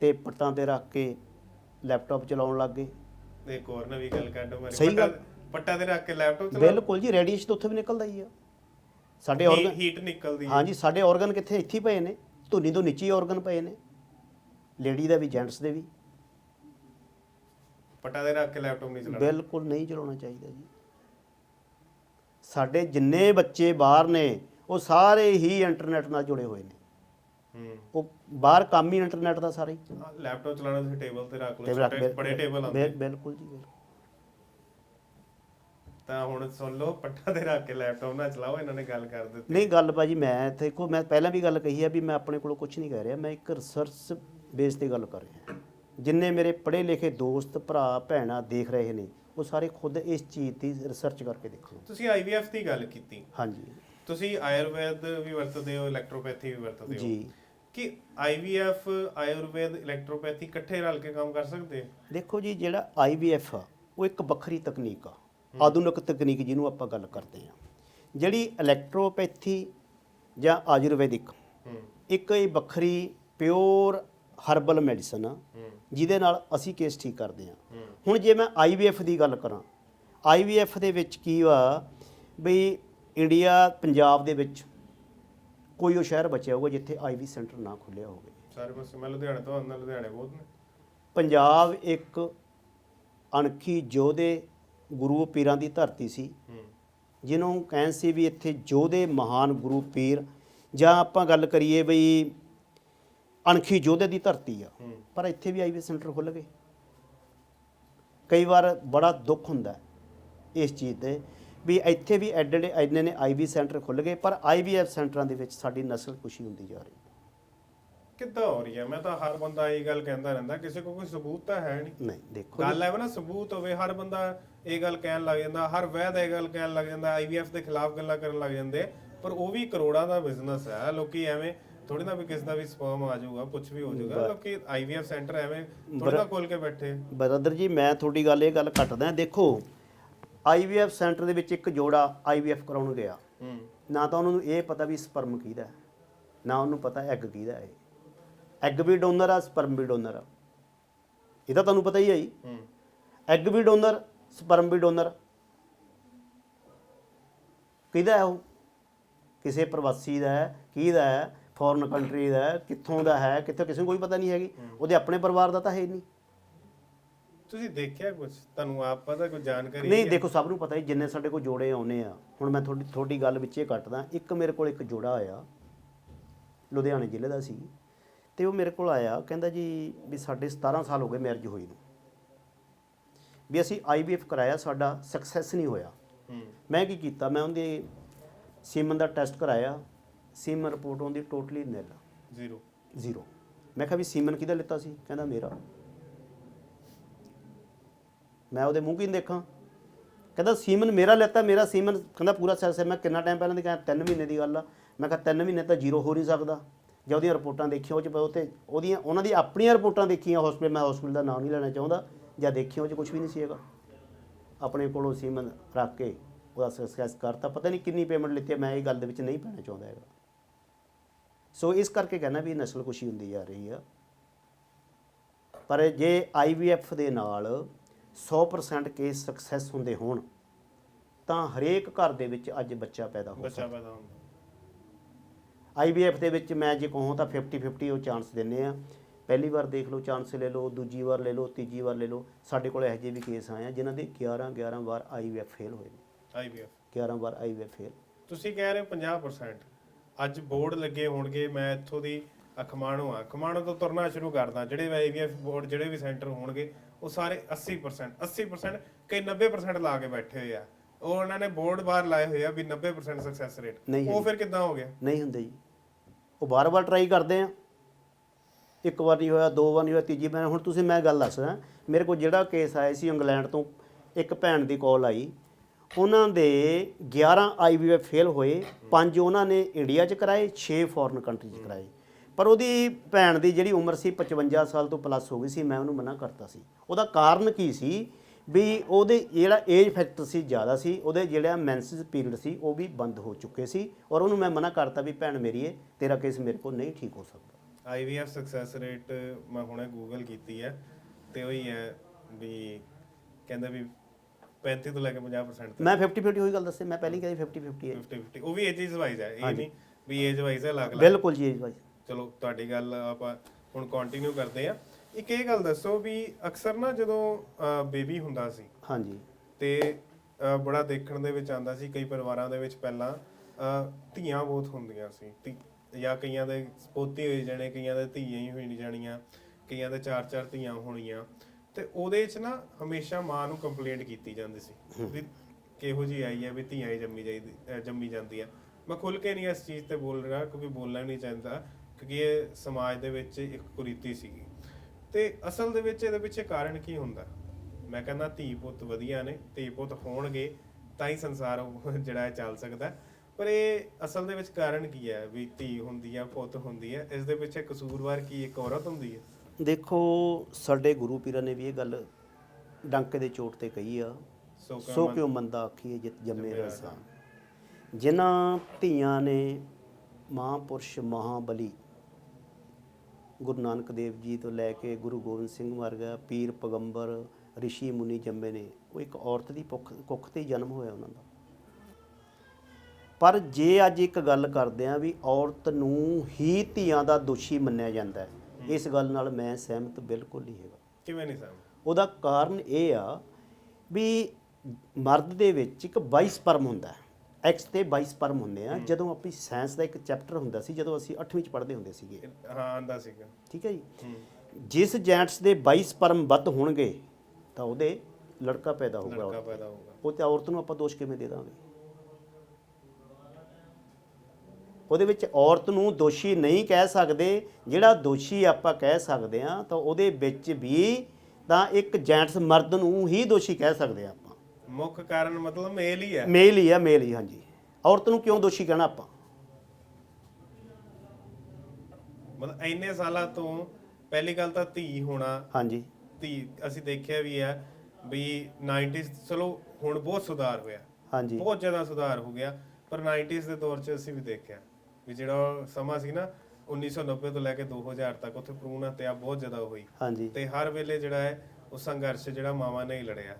ਤੇ ਪੱਟਾਂ ਤੇ ਰੱਖ ਕੇ ਲੈਪਟਾਪ ਚਲਾਉਣ ਲੱਗ ਗਏ। ਤੇ ਇੱਕ ਹੋਰ ਨਵੀਂ ਗੱਲ ਕੱਢੋ ਮਾਰੀ ਸਹੀ ਗੱਲ। ਪੱਟਾ ਤੇ ਰੱਖ ਕੇ ਲੈਪਟਾਪ ਚਲਾ ਬਿਲਕੁਲ ਜੀ ਰੇਡੀਏਸ਼ਨ ਤਾਂ ਉੱਥੇ ਵੀ ਨਿਕਲਦਾ ਹੀ ਆ। ਸਾਡੇ ਆਰਗਨ ਹੀਟ ਨਿਕਲਦੀ ਹੈ ਹਾਂਜੀ ਸਾਡੇ ਆਰਗਨ ਕਿੱਥੇ? ਇੱਥੇ ਹੀ ਪਏ ਨੇ। ਧੁਨੀ ਤੋਂ ਨੀਚੇ ਆਰਗਨ ਪਏ ਨੇ। ਲੇਡੀ ਦਾ ਵੀ ਜੈਂਟਸ ਦੇ ਵੀ। ਪੱਟਾ ਤੇ ਰੱਖ ਕੇ ਲੈਪਟਾਪ ਨਹੀਂ ਚਲਾਉਣਾ। ਬਿਲਕੁਲ ਨਹੀਂ ਚਲਾਉਣਾ ਚਾਹੀਦਾ ਜੀ। ਸਾਡੇ ਜਿੰਨੇ ਬੱਚੇ ਬਾਹਰ ਨੇ ਉਹ ਸਾਰੇ ਹੀ ਇੰਟਰਨੈਟ ਨਾਲ ਜੁੜੇ ਹੋਏ ਨੇ। ਉਹ ਬਾਹਰ ਕੰਮ ਹੀ ਇੰਟਰਨੈਟ ਦਾ ਸਾਰਾ ਹੀ। ਲੈਪਟਾਪ ਚਲਾਉਣਾ ਤੁਸੀਂ ਟੇਬਲ ਤੇ ਰੱਖ ਲਓ ਛੋਟੇ ਬੜੇ ਟੇਬਲ ਆਉਂਦੇ। ਬਿਲ- ਬਿਲਕੁਲ ਜੀ ਬਿਲਕੁਲ। ਤਾਂ ਹੁਣ ਸੁਣ ਲਓ ਪੱਟਾ ਤੇ ਰੱਖ ਕੇ ਲੈਪਟਾਪ ਨਾ ਚਲਾਓ ਇਹਨਾਂ ਨੇ ਗੱਲ ਕਰ ਦਿੱਤੀ। ਨਹੀਂ ਗੱਲ ਭਾਜੀ ਮੈਂ ਦੇਖੋ ਮੈਂ ਪਹਿਲਾਂ ਵੀ ਗੱਲ ਕਹੀ ਹੈ ਵੀ ਮੈਂ ਆਪਣੇ ਕੋਲੋਂ ਕੁਝ ਨਹੀਂ ਕਹਿ ਰਿਹਾ ਮੈਂ ਇੱਕ ਰਿਸਰਚ ਬੇਸ ਤੇ ਗੱਲ ਕਰ ਰਿਹਾ। ਜਿੰਨੇ ਮੇਰੇ ਪੜ੍ਹੇ ਲਿਖੇ ਦੋਸਤ ਭਰਾ ਭੈਣਾਂ ਦੇਖ ਰਹੇ ਨੇ ਉਹ ਸਾਰੇ ਖੁਦ ਇਸ ਚੀਜ਼ ਦੀ ਰਿਸਰਚ ਕਰਕੇ ਦੇਖਣ ਤੁਸੀਂ ਆਈਵੀਐਫ ਦੀ ਗੱਲ ਕੀਤੀ। ਹਾਂਜੀ। ਤੁਸੀਂ ਆਯੁਰਵੈਦ ਵੀ ਵਰਤਦੇ ਹੋ ਇਲੈਕਟ੍ਰੋਪੈਥੀ ਵੀ ਵਰਤਦੇ ਹੋ। ਜੀ। ਕਿ ਆਈਵੀਐਫ ਆਯੁਰਵੈਦ ਇਲੈਕਟ੍ਰੋਪੈਥੀ ਇਕੱਠੇ ਰਲ ਕੇ ਕੰਮ ਕਰ ਸਕਦੇ ਦੇਖੋ ਜੀ ਜਿਹੜਾ ਆਈਵੀਐਫ ਆ ਉਹ ਇੱਕ ਵੱਖਰੀ ਤਕਨੀਕ ਆ। ਆਧੁਨਿਕ ਤਕਨੀਕ ਜਿਹਨੂੰ ਆਪਾਂ ਗੱਲ ਕਰਦੇ ਆ ਜਿਹੜੀ ਇਲੈਕਟ੍ਰੋਪੈਥੀ ਜਾਂ ਆਯੁਰਵੈਦਿਕ ਇੱਕ ਇਹ ਵੱਖਰੀ ਪਿਓਰ ਹਰਬਲ ਮੈਡੀਸਨ ਆ ਜਿਹਦੇ ਨਾਲ ਅਸੀਂ ਕੇਸ ਠੀਕ ਕਰਦੇ ਆ ਹੁਣ ਜੇ ਮੈਂ ਆਈਵੀਐਫ ਦੀ ਗੱਲ ਕਰਾਂ ਆਈਵੀਐਫ ਦੇ ਵਿੱਚ ਕੀ ਵਾ ਬਈ ਇੰਡੀਆ ਪੰਜਾਬ ਦੇ ਵਿੱਚ ਕੋਈ ਉਹ ਸ਼ਹਿਰ ਬਚਿਆ ਹੋਊਗਾ ਜਿੱਥੇ ਆਈਵੀ ਸੈਂਟਰ ਨਾ ਖੁੱਲਿਆ ਹੋਵੇ। ਸਾਰੇ ਪਾਸੇ ਮੈਂ ਲੁਧਿਆਣੇ ਤੋਂ ਆਉਂਦਾ ਲੁਧਿਆਣੇ ਬਹੁਤ ਨੇ। ਪੰਜਾਬ ਇੱਕ ਅਣਖੀ ਯੋਧੇ ਗੁਰੂ ਪੀਰਾਂ ਦੀ ਧਰਤੀ ਸੀ। ਜਿਹਨੂੰ ਕਹਿਣ ਸੀ ਵੀ ਇੱਥੇ ਯੋਧੇ ਮਹਾਨ ਗੁਰੂ ਪੀਰ ਜਾਂ ਆਪਾਂ ਗੱਲ ਕਰੀਏ ਬਈ ਅਣਖੀ ਯੋਧੇ ਦੀ ਧਰਤੀ ਆ। ਪਰ ਇੱਥੇ ਵੀ ਆਈਵੀ ਸੈਂਟਰ ਖੁੱਲ ਗਏ। ਕਈ ਵਾਰ ਬੜਾ ਦੁੱਖ ਹੁੰਦਾ ਇਸ ਚੀਜ਼ ਤੇ। ਵੀ ਇੱਥੇ ਵੀ ਐਡੇ ਐਡੇ ਇੰਨੇ ਨੇ ਆਈਵੀ ਸੈਂਟਰ ਖੁੱਲ ਗਏ ਪਰ ਆਈਵੀਐਫ ਸੈਂਟਰਾਂ ਦੇ ਵਿੱਚ ਸਾਡੀ ਨਸਲ ਕੁਸ਼ੀ ਹੁੰਦੀ ਜਾ ਰਹੀ ਹੈ। ਕਿੱਦਾਂ ਹੋ ਰਹੀ ਹੈ? ਮੈਂ ਤਾਂ ਹਰ ਬੰਦਾ ਇਹ ਗੱਲ ਕਹਿੰਦਾ ਰਹਿੰਦਾ ਕਿਸੇ ਕੋਲ ਕੋਈ ਸਬੂਤ ਤਾਂ ਹੈ ਨਹੀਂ। ਨਹੀਂ ਦੇਖੋ ਗੱਲ ਹੈ ਨਾ ਸਬੂਤ ਹੋਵੇ ਹਰ ਬੰਦਾ ਇਹ ਗੱਲ ਕਹਿਣ ਲੱਗ ਜਾਂਦਾ ਹਰ ਵੈਦ ਇਹ ਗੱਲ ਕਹਿਣ ਲੱਗ ਜਾਂਦਾ ਆਈਵੀਐਫ ਦੇ ਖਿਲਾਫ ਗੱਲਾਂ ਕਰਨ ਲੱਗ ਜਾਂਦੇ ਪਰ ਉਹ ਵੀ ਕਰੋੜਾਂ ਦਾ ਬਿਜ਼ਨਸ ਹੈ। ਲੋਕੀ ਐਵੇਂ ਥੋੜੀ ਨਾ ਵੀ ਕਿਸੇ ਦਾ ਵੀ ਸਪਰਮ ਆ ਜਾਊਗਾ ਕੁਝ ਵੀ ਹੋ ਜਾਊਗਾ ਲੋਕੀ ਆਈਵੀਐਫ ਸੈਂਟਰ ਐਵੇਂ ਥੋੜੀ ਖੋਲ ਕੇ ਬੈਠੇ। ਬਰਦਰ ਜੀ ਮੈਂ ਤੁਹਾਡੀ ਗੱਲ ਇਹ ਗੱਲ ਕੱਟਦਾ ਦੇਖੋ ਆਈਵੀਐਫ ਸੈਂਟਰ ਦੇ ਵਿੱਚ ਇੱਕ ਜੋੜਾ ਆਈਵੀਐਫ ਕਰਾਉਣ ਗਿਆ। ਹੂੰ। ਨਾ ਤਾਂ ਉਹਨਾਂ ਨੂੰ ਇਹ ਪਤਾ ਵੀ ਸਪਰਮ ਕਿਹਦਾ ਹੈ ਨਾ ਉਹਨੂੰ ਪਤਾ ਐਗ ਕਿਹਦਾ ਹੈ। ਐਗ ਵੀ ਡੋਨਰ ਆ ਸਪਰਮ ਵੀ ਡੋਨਰ ਆ। ਇਹ ਤਾਂ ਤੁਹਾਨੂੰ ਪਤਾ ਹੀ ਹੈ ਜੀ। ਹੂੰ। ਐਗ ਵੀ ਡੋਨਰ ਸਪਰਮ ਵੀ ਡੋਨਰ। ਕਿਹਦਾ ਹੈ ਉਹ? ਕਿਸੇ ਪ੍ਰਵਾਸੀ ਦਾ ਹੈ ਕਿਹਦਾ ਹੈ? ਫੋਰਨ ਕੰਟਰੀ ਦਾ ਹੈ ਕਿੱਥੋਂ ਦਾ ਹੈ ਕਿੱਥੇ ਕਿਸੇ ਨੂੰ ਕੋਈ ਪਤਾ ਨਹੀਂ ਹੈਗੀ। ਉਹਦੇ ਆਪਣੇ ਪਰਿਵਾਰ ਦਾ ਤਾਂ ਹੈ ਹੀ ਨਹੀਂ। ਤੁਸੀਂ ਦੇਖਿਆ ਕੁਝ ਤੁਹਾਨੂੰ ਆਪ ਪਤਾ ਕੋਈ ਜਾਣਕਾਰੀ ਨਹੀਂ? ਦੇਖੋ ਸਭ ਨੂੰ ਪਤਾ ਹੀ ਜਿੰਨੇ ਸਾਡੇ ਕੋਲ ਜੋੜੇ ਆਉਨੇ ਆ ਹੁਣ ਮੈਂ ਤੁਹਾਡੀ ਤੁਹਾਡੀ ਗੱਲ ਵਿੱਚੇ ਕੱਟਦਾ ਇੱਕ ਮੇਰੇ ਕੋਲ ਇੱਕ ਜੋੜਾ ਆਇਆ ਲੁਧਿਆਣੇ ਜ਼ਿਲ੍ਹੇ ਦਾ ਸੀ ਤੇ ਉਹ ਮੇਰੇ ਕੋਲ ਆਇਆ ਕਹਿੰਦਾ ਜੀ ਵੀ ਸਾਡੇ 17 ਸਾਲ ਹੋ ਗਏ ਮੈਰਿਜ ਹੋਈ ਨੂੰ। ਵੀ ਅਸੀਂ ਆਈਵੀਐਫ ਕਰਾਇਆ ਸਾਡਾ ਸਕਸੈਸ ਨਹੀਂ ਹੋਇਆ। ਮੈਂ ਕੀ ਕੀਤਾ? ਮੈਂ ਉਹਦੇ ਸੀਮਨ ਦਾ ਟੈਸਟ ਕਰਾਇਆ ਸੀਮਨ ਰਿਪੋਰਟ ਉਹਦੀ ਟੋਟਲੀ ਨਿਲ ਜ਼ੀਰੋ ਜ਼ੀਰੋ ਮੈਂ ਕਿਹਾ ਵੀ ਸੀਮਨ ਕਿਹਦਾ ਲਿੱਤਾ ਸੀ? ਕਹਿੰਦਾ ਮੇਰਾ। ਮੈਂ ਉਹਦੇ ਮੂੰਹ ਕੀ ਨੀ ਦੇਖਾਂ? ਕਹਿੰਦਾ, ਸੀਮਨ ਮੇਰਾ ਲੈਤਾ, ਮੇਰਾ ਸੀਮਨ, ਕਹਿੰਦਾ ਪੂਰਾ ਸੈਸ ਮੈਂ ਕਿੰਨਾ ਟਾਈਮ ਪਹਿਲਾਂ ਦੀ ਕਹਿੰਦਾ 3 ਮਹੀਨੇ ਦੀ ਗੱਲ ਆ। ਮੈਂ ਕਿਹਾ 3 ਮਹੀਨੇ ਤਾਂ ਜ਼ੀਰੋ ਹੋ ਨਹੀਂ ਸਕਦਾ। ਜਾਂ ਉਹਦੀਆਂ ਰਿਪੋਰਟਾਂ ਦੇਖੀਆਂ ਉਹ ਚ ਉਹ ਤੇ ਉਹਦੀਆਂ, ਉਹਨਾਂ ਦੀ ਆਪਣੀਆਂ ਰਿਪੋਰਟਾਂ ਦੇਖੀਆਂ ਹਸਪੀਟਲ ਮੈਂ ਹਸਪੀਟਲ ਦਾ ਨਾਮ ਨਹੀਂ ਲੈਣਾ ਚਾਹੁੰਦਾ, ਜਾਂ ਦੇਖੀਆਂ ਉਹ ਚ ਕੁਝ ਵੀ ਨਹੀਂ ਸੀ ਹੈਗਾ। ਆਪਣੇ ਕੋਲੋਂ ਸੀਮਨ ਰੱਖ ਕੇ ਉਹਦਾ ਸਕਸੈਸ ਕਰਤਾ। ਪਤਾ ਨਹੀਂ ਕਿੰਨੀ ਪੇਮੈਂਟ ਲਿੱਤੀ ਮੈਂ ਇਹ ਗੱਲ ਦੇ ਵਿੱਚ ਨਹੀਂ ਪੈਣਾ ਚਾਹੁੰਦਾ ਹੈਗਾ। ਸੋ ਇਸ ਕਰਕੇ ਕਹਿੰਦਾ ਵੀ ਇਹ ਨਸਲ ਕੁਸ਼ੀ ਹੁੰਦੀ ਜਾ ਰਹੀ ਆ। ਪਰ ਜੇ ਆਈਵੀਐਫ ਦੇ ਨਾਲ 100% ਕੇਸ ਸਕਸੈਸ ਹੁੰਦੇ ਹੋਣ ਤਾਂ ਹਰੇਕ ਘਰ ਦੇ ਵਿੱਚ ਅੱਜ ਬੱਚਾ ਪੈਦਾ ਹੋ ਬੱਚਾ ਸਕਦਾ। ਪੈਦਾ ਹੁੰਦਾ। ਆਈਵੀਐਫ ਦੇ ਵਿੱਚ ਮੈਂ ਜੇ ਕਹੂੰ ਤਾਂ 50 50 ਉਹ ਚਾਂਸ ਦਿੰਨੇ ਆ। ਪਹਿਲੀ ਵਾਰ ਦੇਖ ਲਓ ਚਾਂਸ ਲੈ ਲਓ ਦੂਜੀ ਵਾਰ ਲੈ ਲਓ ਤੀਜੀ ਵਾਰ ਲੈ ਲਓ ਸਾਡੇ ਕੋਲ ਇਹੋ ਜਿਹੇ ਵੀ ਕੇਸ ਆਏ ਆ ਜਿਨ੍ਹਾਂ ਦੇ 11 11 ਵਾਰ ਆਈਵੀਐਫ ਫੇਲ ਹੋਏ ਨੇ। ਆਈਵੀਐਫ 11 ਵਾਰ ਆਈਵੀਐਫ ਫੇਲ। ਤੁਸੀਂ ਕਹਿ ਰਹੇ ਹੋ 50% ਅੱਜ ਬੋਰਡ ਲੱਗੇ ਹੋਣਗੇ ਮੈਂ ਇੱਥੋਂ ਦੀ ਅਖਮਾਣੋ ਆ। ਅਖਮਾਣੋ ਤੋਂ ਤੁਰਨਾ ਸ਼ੁਰੂ ਕਰਦਾ ਜਿਹੜੇ ਆਈਵੀਐਫ ਬੋਰਡ ਜਿਹੜੇ ਵੀ ਸੈਂਟਰ ਹੋਣਗੇ ਉਹ ਸਾਰੇ 80% 80% ਕਈ 90% ਲਾ ਕੇ ਬੈਠੇ ਹੋਏ ਆ। ਉਹ ਉਹਨਾਂ ਨੇ ਬੋਰਡ ਬਾਹਰ ਲਾਏ ਹੋਏ ਆ ਵੀ 90% ਸਕਸੈਸ ਰੇਟ ਨਹੀਂ ਉਹ ਫਿਰ ਕਿੱਦਾਂ ਹੋ ਗਿਆ? ਨਹੀਂ ਹੁੰਦੇ ਜੀ। ਉਹ ਵਾਰ-ਵਾਰ ਟਰਾਈ ਕਰਦੇ ਆ। ਇੱਕ ਵਾਰ ਨਹੀਂ ਹੋਇਆ ਦੋ ਵਾਰ ਨਹੀਂ ਹੋਇਆ ਤੀਜੀ ਵਾਰ। ਹੁਣ ਤੁਸੀਂ ਮੈਂ ਗੱਲ ਦੱਸਦਾ ਮੇਰੇ ਕੋਲ ਜਿਹੜਾ ਕੇਸ ਆਇਆ ਸੀ ਇੰਗਲੈਂਡ ਤੋਂ ਇੱਕ ਭੈਣ ਦੀ ਕਾਲ ਆਈ। ਉਹਨਾਂ ਦੇ 11 ਆਈਵੀਐਫ ਫੇਲ ਹੋਏ ਪੰਜ ਉਹਨਾਂ ਨੇ ਇੰਡੀਆ 'ਚ ਕਰਾਏ 6 ਫੋਰਨ ਕੰਟਰੀ 'ਚ ਕਰਾਏ। ਪਰ ਉਹਦੀ ਭੈਣ ਦੀ ਜਿਹੜੀ ਉਮਰ ਸੀ 55 ਸਾਲ ਤੋਂ ਪਲੱਸ ਹੋ ਗਈ ਸੀ ਮੈਂ ਉਹਨੂੰ ਮਨਾ ਕਰਤਾ ਸੀ। ਉਹਦਾ ਕਾਰਨ ਕੀ ਸੀ ਵੀ ਉਹਦੇ ਜਿਹੜਾ ਏਜ ਫੈਕਟਰ ਸੀ ਜ਼ਿਆਦਾ ਸੀ ਉਹਦੇ ਜਿਹੜਾ ਮੈਂਸਸ ਪੀਰੀਅਡ ਸੀ ਉਹ ਵੀ ਬੰਦ ਹੋ ਚੁੱਕੇ ਸੀ ਔਰ ਉਹਨੂੰ ਮੈਂ ਮਨਾ ਕਰਤਾ ਵੀ ਭੈਣ ਮੇਰੀ ਏ ਤੇਰਾ ਕੇਸ ਮੇਰੇ ਕੋਲ ਨਹੀਂ ਠੀਕ ਹੋ ਸਕਦਾ। IVF ਸਕਸੈਸ ਰੇਟ ਮੈਂ ਹੁਣੇ ਗੂਗਲ ਕੀਤੀ ਹੈ ਤੇ ਉਹੀ ਹੈ ਵੀ ਕਹਿੰਦੇ ਵੀ 35 ਤੋਂ ਲੈ ਕੇ 50% ਤੱਕ। ਮੈਂ 50 50 ਉਹੀ ਗੱਲ ਦੱਸੇ ਮੈਂ ਪਹਿਲਾਂ ਕਹਿੰਦੀ 50 50 ਹੈ। 50 50 ਉਹ ਵੀ ਏਜਸ ਵਾਈਜ਼ ਹੈ ਇਹ। ਨਹੀਂ ਵੀ ਏਜ ਵਾਈਜ਼ ਹੈ ਅਲੱਗ ਅਲੱਗ ਬਿਲਕੁਲ ਜੀ ਭਾਈ ਚਲੋ ਤੁਹਾਡੀ ਗੱਲ ਆਪਾਂ ਹੁਣ ਕੰਟੀਨਿਊ ਕਰਦੇ ਆ ਇੱਕ ਇਹ ਗੱਲ ਦੱਸੋ ਵੀ ਅਕਸਰ ਨਾ ਜਦੋਂ ਬੇਬੀ ਹੁੰਦਾ ਸੀ ਹਾਂਜੀ। ਤੇ ਬੜਾ ਦੇਖਣ ਦੇ ਵਿੱਚ ਆਂਦਾ ਸੀ ਕਈ ਪਰਿਵਾਰਾਂ ਦੇ ਵਿੱਚ ਪਹਿਲਾਂ ਧੀਆਂ ਬਹੁਤ ਹੁੰਦੀਆਂ ਸੀ। ਜਾਂ ਕਈਆਂ ਦੇ ਪੋਤੀ ਹੋਈ ਜਾਣੇ ਕਈਆਂ ਦੇ ਧੀਆਂ ਹੀ ਹੋਈ ਜਾਣੀਆਂ ਕਈਆਂ ਦੇ ਚਾਰ ਚਾਰ ਧੀਆਂ ਹੋਣੀਆਂ। ਤੇ ਉਹਦੇ 'ਚ ਨਾ ਹਮੇਸ਼ਾ ਮਾਂ ਨੂੰ ਕੰਪਲੇਂਟ ਕੀਤੀ ਜਾਂਦੀ ਸੀ ਵੀ ਕਿਹੋ ਜੀ ਆਈ ਹੈ ਵੀ ਧੀਆਂ ਹੀ ਜੰਮੀ ਜਾਈਦੀ ਜੰਮੀ ਜਾਂਦੀ ਆ ਮੈਂ ਖੁੱਲ ਕੇ ਨਹੀਂ ਇਸ ਚੀਜ਼ ਤੇ ਬੋਲ ਰਿਹਾ ਕਿਉਂਕਿ ਬੋਲਣਾ ਨਹੀਂ ਚਾਹੁੰਦਾ। ਕਿਉਂਕਿ ਇਹ ਸਮਾਜ ਦੇ ਵਿੱਚ ਇੱਕ ਕੁਰੀਤੀ ਸੀਗੀ। ਤੇ ਅਸਲ ਦੇ ਵਿੱਚ ਇਹਦੇ ਪਿੱਛੇ ਕਾਰਨ ਕੀ ਹੁੰਦਾ? ਮੈਂ ਕਹਿੰਦਾ ਧੀ ਪੁੱਤ ਵਧੀਆ ਨੇ ਧੀ ਪੁੱਤ ਹੋਣਗੇ ਤਾਂ ਹੀ ਸੰਸਾਰ ਜਿਹੜਾ ਹੈ ਚੱਲ ਸਕਦਾ। ਪਰ ਇਹ ਅਸਲ ਦੇ ਵਿੱਚ ਕਾਰਨ ਕੀ ਹੈ? ਵੀ ਧੀ ਹੁੰਦੀ ਹੈ ਪੁੱਤ ਹੁੰਦੀ ਹੈ ਇਸ ਦੇ ਪਿੱਛੇ ਕਸੂਰਵਾਰ ਕੀ ਇੱਕ ਔਰਤ ਹੁੰਦੀ ਹੈ ਦੇਖੋ ਸਾਡੇ ਗੁਰੂ ਪੀਰਾਂ ਨੇ ਵੀ ਇਹ ਗੱਲ ਡੰਕੇ ਦੇ ਚੋਟ ਤੇ ਕਹੀ ਆ। ਸੋ ਕਿਉਂ ਮੰਦਾ ਆਖੀਏ ਜਿਤ ਜੰਮੇ ਜੰਮੇ ਰਸਾਂ ਜਿਨ੍ਹਾਂ ਧੀਆਂ ਨੇ ਮਹਾਂਪੁਰਸ਼ ਮਹਾਬਲੀ ਗੁਰੂ ਨਾਨਕ ਦੇਵ ਜੀ ਤੋਂ ਲੈ ਕੇ ਗੁਰੂ ਗੋਬਿੰਦ ਸਿੰਘ ਵਰਗਾ ਪੀਰ ਪਗੰਬਰ ઋષਿ ਮੁਨੀ ਜੰਮੇ ਨੇ ਉਹ ਇੱਕ ਔਰਤ ਦੀ ਕੁੱਖ ਕੁੱਖ ਤੇ ਜਨਮ ਹੋਇਆ ਉਹਨਾਂ ਦਾ। ਪਰ ਜੇ ਅੱਜ ਇੱਕ ਗੱਲ ਕਰਦੇ ਆ ਵੀ ਔਰਤ ਨੂੰ ਹੀ ਧੀਆਂ ਦਾ ਦੋਸ਼ੀ ਮੰਨਿਆ ਜਾਂਦਾ ਹੈ ਇਸ ਗੱਲ ਨਾਲ ਮੈਂ ਸਹਿਮਤ ਬਿਲਕੁਲ ਨਹੀਂ ਹੈਗਾ। ਕਿਵੇਂ ਨਹੀਂ ਸਾਮ ਉਹਦਾ ਕਾਰਨ ਇਹ ਆ ਵੀ ਮਰਦ ਦੇ ਵਿੱਚ ਇੱਕ 22 ਸਪਰਮ ਹੁੰਦਾ ਹੈ। ਐਕਸ ਤੇ 22 ਸਪਰਮ ਹੁੰਦੇ ਆ ਜਦੋਂ ਆਪਣੀ ਸਾਇੰਸ ਦਾ ਇੱਕ ਚੈਪਟਰ ਹੁੰਦਾ ਸੀ ਜਦੋਂ ਅਸੀਂ 8ਵੀਂ ਚ ਪੜ੍ਹਦੇ ਹੁੰਦੇ ਸੀਗੇ। ਹਾਂ ਆਂਦਾ ਸੀਗਾ। ਠੀਕ ਹੈ ਜੀ? ਜਿਸ ਜੈਂਟਸ ਦੇ 22 ਸਪਰਮ ਵੱਧ ਹੋਣਗੇ ਤਾਂ ਉਹਦੇ ਲੜਕਾ ਪੈਦਾ ਹੋਊਗਾ ਲੜਕਾ ਪੈਦਾ ਹੋਊਗਾ। ਉਹ ਤੇ ਔਰਤ ਨੂੰ ਆਪਾਂ ਦੋਸ਼ ਕਿਵੇਂ ਦੇ ਦਾਂਗੇ? ਉਹਦੇ ਵਿੱਚ ਔਰਤ ਨੂੰ ਦੋਸ਼ੀ ਨਹੀਂ ਕਹਿ ਸਕਦੇ ਜਿਹੜਾ ਦੋਸ਼ੀ ਆਪਾਂ ਕਹਿ ਸਕਦੇ ਆ ਤਾਂ ਉਹਦੇ ਵਿੱਚ ਵੀ ਤਾਂ ਇੱਕ ਜੈਂਟਸ ਮਰਦ ਨੂੰ ਹੀ ਦੋਸ਼ੀ ਕਹਿ ਸਕਦੇ ਆ ਮੁੱਖ ਕਾਰਨ ਮਤਲਬ ਮੇਲ ਹੀ ਹੈ। ਮੇਲ ਹੀ ਆ ਮੇਲ ਹੀ ਹਾਂਜੀ। ਔਰਤ ਨੂੰ ਕਿਉਂ ਦੋਸ਼ੀ ਕਹਿਣਾ ਆਪਾਂ? ਮਤਲਬ ਇੰਨੇ ਸਾਲਾਂ ਤੋਂ ਪਹਿਲੀ ਗੱਲ ਤਾਂ ਧੀ ਹੋਣਾ ਹਾਂਜੀ। ਧੀ ਅਸੀਂ ਦੇਖਿਆ ਵੀ ਹੈ ਵੀ 90s ਚਲੋ ਹੁਣ ਬਹੁਤ ਸੁਧਾਰ ਹੋਇਆ। ਹਾਂਜੀ। ਬਹੁਤ ਜ਼ਿਆਦਾ ਸੁਧਾਰ ਹੋ ਗਿਆ ਪਰ 90s ਦੇ ਦੌਰ 'ਚ ਅਸੀਂ ਵੀ ਦੇਖਿਆ। ਵੀ ਜਿਹੜਾ ਸਮਾਂ ਸੀ ਨਾ 1990 ਤੋਂ ਲੈ ਕੇ 2000 ਤੱਕ ਉੱਥੇ ਭਰੂਣ ਹੱਤਿਆ ਬਹੁਤ ਜ਼ਿਆਦਾ ਹੋਈ। ਹਾਂਜੀ। ਤੇ ਹਰ ਵੇਲੇ ਜਿਹੜਾ ਹੈ ਉਹ ਸੰਘਰਸ਼ ਜਿਹੜਾ ਮਾਵਾਂ ਨੇ ਹੀ ਲੜਿਆ।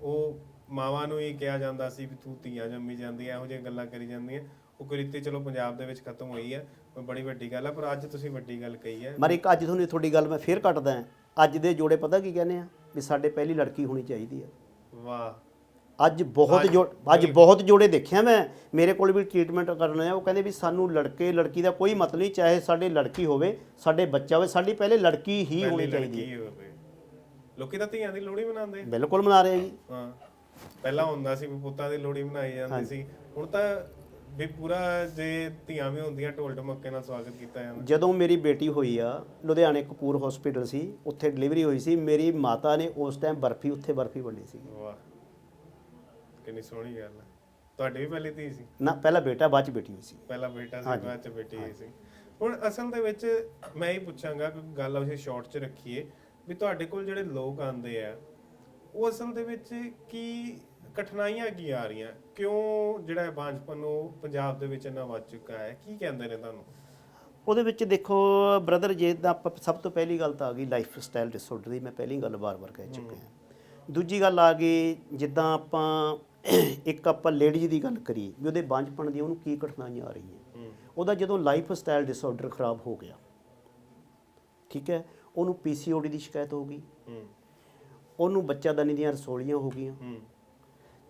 ਉਹ ਮਾਵਾਂ ਨੂੰ ਹੀ ਕਿਹਾ ਜਾਂਦਾ ਸੀ ਵੀ ਤੂੰ ਧੀਆਂ ਜੰਮੀ ਜਾਂਦੀਆਂ ਇਹੋ ਜਿਹੀਆਂ ਗੱਲਾਂ ਕਰੀ ਜਾਂਦੀਆਂ ਉਹ ਕੁਰੀਤੀ ਚਲੋ ਪੰਜਾਬ ਦੇ ਵਿੱਚ ਖਤਮ ਹੋਈ ਹੈ ਉਹ ਬੜੀ ਵੱਡੀ ਗੱਲ ਹੈ ਪਰ ਅੱਜ ਤੁਸੀਂ ਵੱਡੀ ਗੱਲ ਕਹੀ ਹੈ ਪਰ ਇੱਕ ਅੱਜ ਤੁਹਾਨੂੰ ਤੁਹਾਡੀ ਗੱਲ ਮੈਂ ਫੇਰ ਕੱਟਦਾ ਹਾਂ। ਅੱਜ ਦੇ ਜੋੜੇ ਪਤਾ ਕੀ ਕਹਿੰਦੇ ਆ? ਵੀ ਸਾਡੇ ਪਹਿਲੀ ਲੜਕੀ ਹੋਣੀ ਚਾਹੀਦੀ ਆ। ਵਾਹ। ਅੱਜ ਬਹੁਤ ਜੋ ਅੱਜ ਬਹੁਤ ਜੋੜੇ ਦੇਖਿਆ ਮੈਂ। ਮੇਰੇ ਕੋਲ ਵੀ ਟ੍ਰੀਟਮੈਂਟ ਕਰਨ ਆ ਉਹ ਕਹਿੰਦੇ ਵੀ ਸਾਨੂੰ ਲੜਕੇ ਲੜਕੀ ਦਾ ਕੋਈ ਮਤਲਬ ਨਹੀਂ ਚਾਹੇ ਸਾਡੇ ਲੜਕੀ ਹੋਵੇ ਸਾਡੇ ਬੱਚਾ ਹੋਵੇ ਸਾਡੀ ਪਹਿਲੇ ਲੜਕੀ ਹੀ ਹੋਣੀ ਚਾਹੀਦੀ ਹੈ ਹੋਵੇ। ਲੋਕੀ ਤਾਂ ਧੀਆਂ ਦੀ ਲੋਹੜੀ ਮਨਾਉਂਦੇ ਬਿਲਕੁਲ ਮਨਾ ਰਹੇ ਆ ਜੀ। ਹਾਂ। ਪਹਿਲਾਂ ਹੁੰਦਾ ਸੀ ਵੀ ਪੁੱਤਾਂ ਦੀ ਲੋਹੜੀ ਮਨਾਈ ਜਾਂਦੀ ਸੀ। ਹੁਣ ਤਾਂ ਵੀ ਪੂਰਾ ਜੇ ਧੀਆਂ ਵੀ ਹੁੰਦੀਆਂ ਢੋਲ ਢਮੱਕੇ ਨਾਲ ਸਵਾਗਤ ਕੀਤਾ ਜਾਂਦਾ। ਜਦੋਂ ਮੇਰੀ ਬੇਟੀ ਹੋਈ ਆ ਲੁਧਿਆਣੇ ਕਪੂਰ ਹਸਪੀਟਲ ਸੀ ਉੱਥੇ ਡਿਲੀਵਰੀ ਹੋਈ ਸੀ ਮੇਰੀ ਮਾਤਾ ਨੇ ਉਸ ਟਾਈਮ ਬਰਫੀ ਉੱਥੇ ਬਰਫੀ ਵੰਡੀ ਸੀ। ਵਾਹ ਕਿੰਨੀ ਸੋਹਣੀ ਗੱਲ ਹੈ ਤੁਹਾਡੀ ਵੀ ਪਹਿਲੀ ਧੀ ਸੀ? ਨਾ ਪਹਿਲਾਂ ਬੇਟਾ ਬਾਅਦ ਚ ਬੇਟੀ ਹੋਈ ਸੀ। ਪਹਿਲਾ ਬੇਟਾ ਸੀ। ਬਾਅਦ ਚ ਬੇਟੀ ਹੋਈ ਸੀ। ਹੁਣ ਅਸਲ ਦੇ ਵਿੱਚ ਮੈਂ ਹੀ ਪੁੱਛਾਂਗਾ ਕਿ ਗੱਲ ਅਸੀਂ ਸ਼ਾਰਟ ਚ ਰੱਖੀਏ ਵੀ ਤੁਹਾਡੇ ਕੋਲ ਜਿਹੜੇ ਲੋਕ ਆਉਂਦੇ ਆ ਉਹ ਅਸਲ ਦੇ ਵਿੱਚ ਕੀ ਕਠਿਨਾਈਆਂ ਕੀ ਆ ਰਹੀਆਂ? ਕਿਉਂ ਜਿਹੜਾ ਇਹ ਬਾਂਝਪਨ ਨੂੰ ਪੰਜਾਬ ਦੇ ਵਿੱਚ ਇੰਨਾ ਵੱਧ ਚੁੱਕਾ ਹੈ? ਕੀ ਕਹਿੰਦੇ ਨੇ ਤੁਹਾਨੂੰ? ਉਹਦੇ ਵਿੱਚ ਦੇਖੋ ਬ੍ਰਦਰ ਜੇ ਤਾਂ ਆਪਾਂ ਸਭ ਤੋਂ ਪਹਿਲੀ ਗੱਲ ਤਾਂ ਆ ਗਈ ਲਾਈਫ ਸਟਾਈਲ ਡਿਸਆਰਡਰ ਦੀ ਮੈਂ ਪਹਿਲੀ ਗੱਲ ਵਾਰ-ਵਾਰ ਕਹਿ ਚੁੱਕਿਆ। ਹਾਂ ਦੂਜੀ ਗੱਲ ਆ ਗਈ ਜਿੱਦਾਂ ਆਪਾਂ ਇੱਕ ਆਪਾਂ ਲੇਡੀਜ਼ ਦੀ ਗੱਲ ਕਰੀਏ ਵੀ ਉਹਦੇ ਬਾਂਝਪਣ ਦੀ ਉਹਨੂੰ ਕੀ ਕਠਿਨਾਈਆਂ ਆ ਰਹੀਆਂ? ਹੂੰ। ਉਹਦਾ ਜਦੋਂ ਲਾਈਫ ਸਟਾਈਲ ਡਿਸਆਰਡਰ ਖਰਾਬ ਹੋ ਗਿਆ ਠੀਕ ਹੈ ਉਹਨੂੰ ਪੀਸੀਓਡੀ ਦੀ ਸ਼ਿਕਾਇਤ ਹੋ ਗਈ। ਹੂੰ। ਉਹਨੂੰ ਬੱਚਾਦਾਨੀ ਦੀਆਂ ਰਸੋਲੀਆਂ ਹੋ ਗਈਆਂ। ਹੂੰ।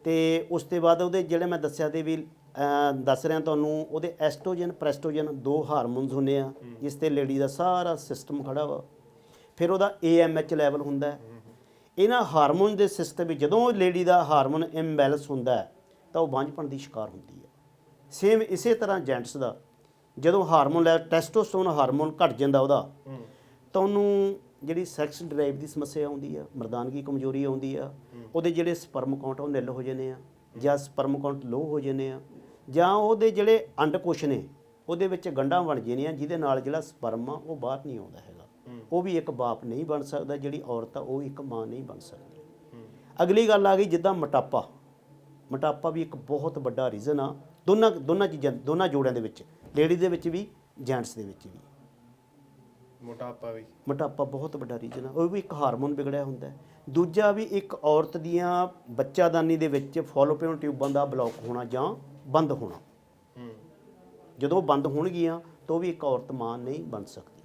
ਤੇ ਉਸ ਤੋਂ ਬਾਅਦ ਉਹਦੇ ਜਿਹੜੇ ਮੈਂ ਦੱਸਿਆ ਤੇ ਵੀ ਅਹ, ਦੱਸ ਰਿਹਾ ਤੁਹਾਨੂੰ ਉਹਦੇ ਐਸਟ੍ਰੋਜਨ ਪ੍ਰੈਸਟੋਜਨ ਦੋ ਹਾਰਮੋਨਸ ਹੁੰਦੇ ਆ ਜਿਸ ਤੇ ਲੇਡੀ ਦਾ ਸਾਰਾ ਸਿਸਟਮ ਖੜਾ ਵਾ। ਫਿਰ ਉਹਦਾ ਏਐਮਐਚ ਲੈਵਲ ਹੁੰਦਾ ਹੈ। ਇਹਨਾਂ ਹਾਰਮੋਨ ਦੇ ਸਿਸਟਮ ਵਿੱਚ ਜਦੋਂ ਲੇਡੀ ਦਾ ਹਾਰਮੋਨ ਇੰਬੈਲੈਂਸ ਹੁੰਦਾ ਹੈ ਤਾਂ ਉਹ ਬਾਂਝਪਣ ਦੀ ਸ਼ਿਕਾਰ ਹੁੰਦੀ ਹੈ। ਸੇਮ ਇਸੇ ਤਰ੍ਹਾਂ ਜੈਂਟਸ ਦਾ ਜਦੋਂ ਹਾਰਮੋਨ ਲੈ ਟੈਸਟੋਸਟੇਰੋਨ ਹਾਰਮੋਨ ਘਟ ਜਾਂਦਾ ਉਹਦਾ ਹੂੰ। ਤਾਂ ਉਹਨੂੰ ਜਿਹੜੀ ਸੈਕਸ ਡਰਾਈਵ ਦੀ ਸਮੱਸਿਆ ਆਉਂਦੀ ਆ, ਮਰਦਾਨਗੀ ਕਮਜ਼ੋਰੀ ਆਉਂਦੀ ਆ, ਉਹਦੇ ਜਿਹੜੇ ਸਪਰਮ ਕਾਊਂਟ ਉਹ ਨਿਲ ਹੋ ਜਾਂਦੇ ਆ ਜਾਂ ਸਪਰਮ ਕਾਊਂਟ ਲੋ ਹੋ ਜਾਂਦੇ ਆ ਜਾਂ ਉਹਦੇ ਜਿਹੜੇ ਅੰਡਕੋਸ਼ ਨੇ, ਉਹਦੇ ਵਿੱਚ ਗੰਢਾਂ ਬਣ ਜਾਂਦੀਆਂ ਜਿਹਦੇ ਨਾਲ ਜਿਹੜਾ ਸਪਰਮ ਆ, ਉਹ ਬਾਹਰ ਨਹੀਂ ਆਉਂਦਾ ਹੈਗਾ। ਉਹ ਵੀ ਇੱਕ ਬਾਪ ਨਹੀਂ ਬਣ ਸਕਦਾ, ਜਿਹੜੀ ਔਰਤ ਆ, ਉਹ ਇੱਕ ਮਾਂ ਨਹੀਂ ਬਣ ਸਕਦੀ। ਅਗਲੀ ਗੱਲ ਆ ਗਈ ਜਿੱਦਾਂ ਮੋਟਾਪਾ। ਮੋਟਾਪਾ ਵੀ ਇੱਕ ਬਹੁਤ ਵੱਡਾ ਰੀਜ਼ਨ ਆ, ਦੋਨਾਂ ਦੋਨਾਂ ਚੀਜ਼ਾਂ, ਦੋਨਾਂ ਜੋੜਿਆਂ ਦੇ ਵਿੱਚ ਲੇਡੀ ਦੇ ਵਿੱਚ ਵੀ ਜੈਂਟਸ ਦੇ ਵਿੱਚ ਵੀ। ਮੋਟਾਪਾ ਵੀ। ਮੋਟਾਪਾ ਬਹੁਤ ਵੱਡਾ ਰੀਜਨ ਆ। ਉਹ ਵੀ ਇੱਕ ਹਾਰਮੋਨ ਵਿਗੜਿਆ ਹੁੰਦਾ ਹੈ। ਦੂਜਾ ਵੀ ਇੱਕ ਔਰਤ ਦੀਆਂ ਬੱਚਾਦਾਨੀ ਦੇ ਵਿੱਚ ਫਾਲੋਪੀਅਨ ਟਿਊਬਾਂ ਦਾ ਬਲੌਕ ਹੋਣਾ ਜਾਂ ਬੰਦ ਹੋਣਾ। ਹੂੰ। ਜਦੋਂ ਉਹ ਬੰਦ ਹੋਣਗੀਆਂ ਤਾਂ ਉਹ ਵੀ ਇੱਕ ਔਰਤ ਮਾਂ ਨਹੀਂ ਬਣ ਸਕਦੀ।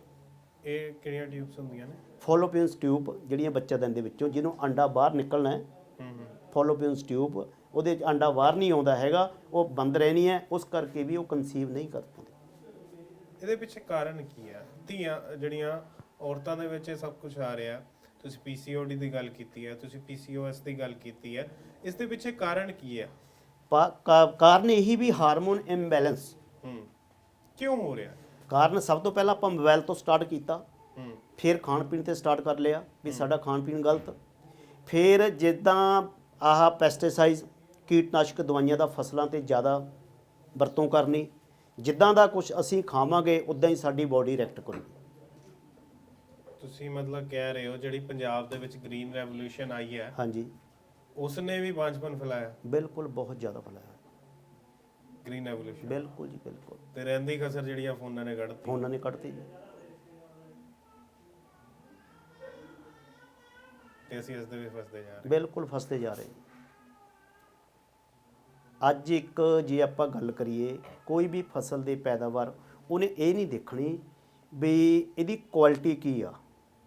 ਇਹ ਕਿਹੜੀਆਂ ਟਿਊਬਸ ਹੁੰਦੀਆਂ ਨੇ? ਫਾਲੋਪੀਅਨ ਟਿਊਬ ਜਿਹੜੀਆਂ ਬੱਚਾਦਾਨੀ ਦੇ ਵਿੱਚੋਂ ਜਿਹਨੂੰ ਅੰਡਾ ਬਾਹਰ ਨਿਕਲਣਾ ਹੈ। ਹੂੰ ਹੂੰ। ਫਾਲੋਪੀਅਨ ਟਿਊਬ ਉਹਦੇ 'ਚ ਅੰਡਾ ਬਾਹਰ ਨਹੀਂ ਆਉਂਦਾ ਹੈਗਾ। ਉਹ ਬੰਦ ਰਹਿਣੀ ਹੈ। ਉਸ ਕਰਕੇ ਵੀ ਉਹ ਕਨਸੀਵ ਨਹੀਂ ਕਰ ਪਾਉਂਦੇ। ਇਹਦੇ ਪਿੱਛੇ ਕਾਰਨ ਕੀ ਹੈ ਧੀਆਂ ਜਿਹੜੀਆਂ ਔਰਤਾਂ ਦੇ ਵਿੱਚ ਇਹ ਸਭ ਕੁਝ ਆ ਰਿਹਾ ਤੁਸੀਂ ਪੀਸੀਓਡੀ ਦੀ ਗੱਲ ਕੀਤੀ ਹੈ ਤੁਸੀਂ ਪੀਸੀਓਐਸ ਦੀ ਗੱਲ ਕੀਤੀ ਹੈ ਇਸ ਦੇ ਪਿੱਛੇ ਕਾਰਨ ਕੀ ਹੈ? ਪਾ- ਕਾ- ਕਾਰਨ ਇਹੀ ਵੀ ਹਾਰਮੋਨ ਇੰਬੈਲੈਂਸ ਹੂੰ। ਕਿਉਂ ਹੋ ਰਿਹਾ? ਕਾਰਨ ਸਭ ਤੋਂ ਪਹਿਲਾਂ ਆਪਾਂ ਮੋਬਾਈਲ ਤੋਂ ਸਟਾਰਟ ਕੀਤਾ। ਹੂੰ। ਫਿਰ ਖਾਣ ਪੀਣ ਤੇ ਸਟਾਰਟ ਕਰ ਲਿਆ ਵੀ ਸਾਡਾ ਖਾਣ ਪੀਣ ਗਲਤ। ਫਿਰ ਜਿੱਦਾਂ ਆਹ ਪੈਸਟੀਸਾਈਡ ਕੀਟਨਾਸ਼ਕ ਦਵਾਈਆਂ ਦਾ ਫਸਲਾਂ ਤੇ ਜ਼ਿਆਦਾ ਵਰਤੋਂ ਕਰਨੀ ਜਿੱਦਾਂ ਦਾ ਕੁਝ ਅਸੀਂ ਖਾਵਾਂਗੇ ਉਦਾਂ ਹੀ ਸਾਡੀ ਬਾਡੀ ਰਿਐਕਟ ਕਰੂਗੀ। ਤੁਸੀਂ ਮਤਲਬ ਕਹਿ ਰਹੇ ਹੋ ਜਿਹੜੀ ਪੰਜਾਬ ਦੇ ਵਿੱਚ ਗ੍ਰੀਨ ਰੈਵੋਲੂਸ਼ਨ ਆਈ ਹੈ ਹਾਂਜੀ। ਉਸ ਨੇ ਵੀ ਬਾਂਝਪਨ ਫੈਲਾਇਆ? ਬਿਲਕੁਲ ਬਹੁਤ ਜ਼ਿਆਦਾ ਫੈਲਾਇਆ। ਗ੍ਰੀਨ ਰੈਵੋਲੂਸ਼ਨ ਬਿਲਕੁਲ ਜੀ ਬਿਲਕੁਲ। ਤੇ ਰਹਿੰਦੀ ਖਸਰ ਜਿਹੜੀਆਂ ਫੋਨਾਂ ਨੇ ਕੱਢਤੀ? ਉਹਨਾਂ ਨੇ ਕੱਢਤੀ ਜੀ। ਤੇ ਅਸੀਂ ਇਸ ਦੇ ਵੀ ਫਸਦੇ ਜਾ ਰਹੇ ਬਿਲਕੁਲ ਫਸਦੇ ਜਾ ਰਹੇ ਅੱਜ ਇੱਕ ਜੇ ਆਪਾਂ ਗੱਲ ਕਰੀਏ ਕੋਈ ਵੀ ਫਸਲ ਦੀ ਪੈਦਾਵਾਰ ਉਹਨੇ ਇਹ ਨਹੀਂ ਦੇਖਣੀ ਵੀ ਇਹਦੀ ਕੁਆਲਿਟੀ ਕੀ ਆ।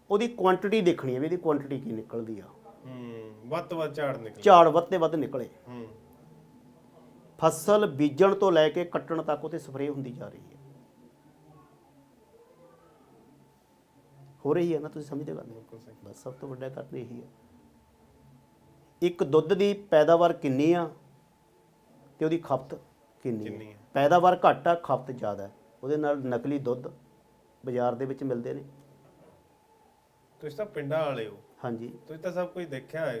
ਉਹਦੀ ਕੁਆਂਟੀਟੀ ਦੇਖਣੀ ਹੈ ਵੀ ਇਹਦੀ ਕੁਆਂਟੀਟੀ ਕੀ ਨਿਕਲਦੀ ਆ। ਹੂੰ ਵੱਧ ਤੋਂ ਵੱਧ ਝਾੜ ਨਿਕਲੇ। ਝਾੜ ਵੱਧ ਤੇ ਵੱਧ ਨਿਕਲੇ। ਹੂੰ। ਫਸਲ ਬੀਜਣ ਤੋਂ ਲੈ ਕੇ ਕੱਟਣ ਤੱਕ ਉਹਤੇ ਸਪਰੇਅ ਹੁੰਦੀ ਜਾ ਰਹੀ ਹੈ ਹੋ ਰਹੀ ਹੈ ਨਾ ਤੁਸੀਂ ਸਮਝਦੇ ਗੱਲ? ਬਿਲਕੁਲ ਸਹੀ। ਬਸ ਸਭ ਤੋਂ ਵੱਡਾ ਕਾਰਨ ਇਹੀ ਹੈ ਇੱਕ ਦੁੱਧ ਦੀ ਪੈਦਾਵਾਰ ਕਿੰਨੀ ਆ? ਤੇ ਉਹਦੀ ਖਪਤ ਕਿੰਨੀ ਹੈ? ਹੈ? ਪੈਦਾਵਾਰ ਘੱਟ ਆ ਖਪਤ ਜ਼ਿਆਦਾ ਹੈ। ਉਹਦੇ ਨਾਲ ਨਕਲੀ ਦੁੱਧ ਬਾਜ਼ਾਰ ਦੇ ਵਿੱਚ ਮਿਲਦੇ ਨੇ। ਤੁਸੀਂ ਤਾਂ ਪਿੰਡਾਂ ਵਾਲੇ ਹੋ। ਹਾਂਜੀ। ਤੁਸੀਂ ਤਾਂ ਸਭ ਕੁਝ ਦੇਖਿਆ ਹੋਏਗਾ